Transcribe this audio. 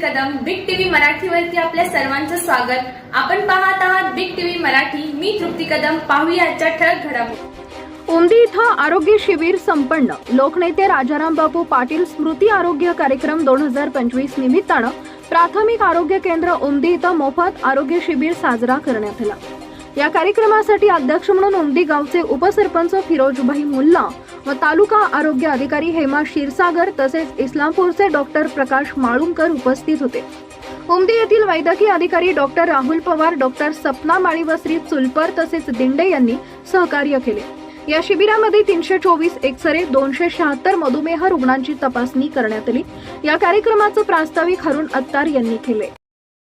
मराठीवरती आपल्या सर्वांचं स्वागत. आपण पाहत आहात बिग टीव्ही मराठी. मी तृप्ती कदम. पाहूया आजच्या ठळक घडामोडी. उमदी इथं आरोग्य शिबिर संपन्न. लोकनेते राजाराम बापू पाटील स्मृती आरोग्य कार्यक्रम दोन हजार पंचवीस निमित्तानं प्राथमिक आरोग्य केंद्र उमदी इथं मोफत आरोग्य शिबिर साजरा करण्यात आला. या कार्यक्रमासाठी अध्यक्ष म्हणून उमदी गावचे उपसरपंच फिरोजभाई मुल्ला व तालुका आरोग्य अधिकारी हेमा क्षीरसागर तसेच इस्लामपूरचे डॉक्टर प्रकाश माळुंकर उपस्थित होते. उमदी येथील वैद्यकीय अधिकारी डॉक्टर राहुल पवार डॉक्टर सपना माळी व श्री चुलपर तसेच दिंडे यांनी सहकार्य केले. या शिबिरामध्ये तीनशे चोवीस एक्सरे दोनशे शहात्तर मधुमेह रुग्णांची तपासणी करण्यात आली. या कार्यक्रमाचं प्रास्ताविक हरुण अत्तार यांनी केले.